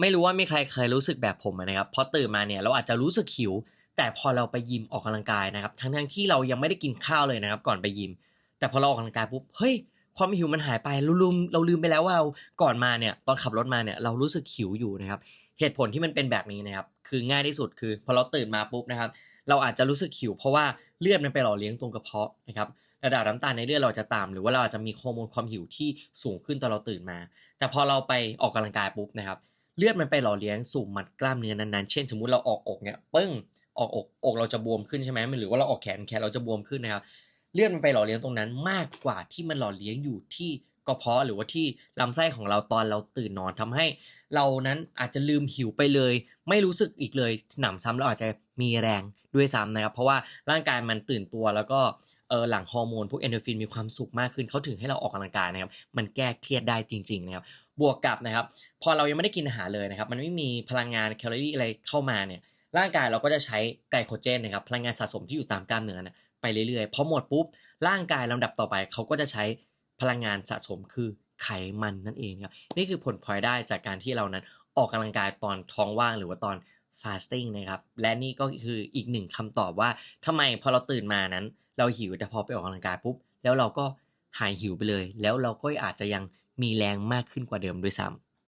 ไม่รู้ว่ามีใครเคยรู้สึกแบบผมนะครับพอตื่นมาเนี่ยเราอาจจะรู้สึกหิว แต่พอเราไปยิมออกกำลังกายนะครับทั้งทั้งๆที่เรายังไม่ได้กินข้าวเลยนะครับ ก่อนไปยิม แต่พอเราออกกำลังกายปุ๊บเฮ้ยความหิวมันหายไปเราลืมเราลืมไปแล้วว่าเราก่อนมาเนี่ยตอนขับรถมาเนี่ยเรารู้สึกหิวอยู่นะครับ เหตุผลที่มันเป็นแบบนี้นะครับคือง่ายที่สุดคือ พอเราตื่นมาปุ๊บนะครับ เราอาจจะรู้สึกหิว เพราะว่าเลือดมันไปหล่อเลี้ยงตรงกระเพาะนะครับระดับน้ำตาลในเลือดเราจะต่ำหรือว่าเราอาจจะมีฮอร์โมนความหิวที่สูงขึ้นตอนเราตื่นมา แต่พอเราไปออกกำลังกายปุ๊บนะครับ เลือดมันไปหล่อเลี้ยงสู่มัดกล้ามเนื้อนั้นๆ เช่นสมมุติเราออกอกเนี่ยปึ้งออกอกอกเราจะบวมขึ้นใช่ไหมหรือว่าเราออกแขนแขนเราจะบวมขึ้นนะครับเลือดมันไปหล่อเลี้ยงตรงนั้นมากกว่าที่มันหล่อเลี้ยงอยู่ที่ กระเพาะหรือว่าที่ลำไส้ของเราตอนเราตื่นนอนทำให้ เรานั้นอาจจะลืมหิวไปเลย ไม่รู้สึกอีกเลยหนำซ้ำเราอาจจะมีแรงด้วยซ้ำนะครับ เพราะว่าร่างกายมันตื่นตัวแล้วก็เออหลังฮอร์โมนพวกเอนโดฟินมีความสุขมากขึ้นเขาถึงให้เราออกกำลังกายนะครับ มันแก้เครียดได้จริง ๆ นะครับ บวกกับนะครับ พอเรายังไม่ได้กินอาหารเลยนะครับ มันไม่มีพลังงานแคลอรี่อะไรเข้ามาเนี่ยร่างกายเราก็จะใช้ไกลโคเจนนะครับพลังงานสะสมที่อยู่ตามกล้ามเนื้อนะไปเรื่อยๆพอหมดปุ๊บร่างกายลำดับต่อไปเขาก็จะใช้ พลังงานสะสมคือไขมันนั่นเองครับนี่คือผลพลอยได้จากการที่เรานั้นออกกำลังกายตอนท้องว่างหรือว่าตอน fasting นะครับ และนี่ก็คืออีกหนึ่งคำตอบว่าทำไมพอเราตื่นมานั้น เราหิวแต่พอไปออกกำลังกายปุ๊บแล้วเราก็หายหิวไปเลย แล้วเราก็อาจจะยังมีแรงมากขึ้นกว่าเดิมด้วยซ้ำ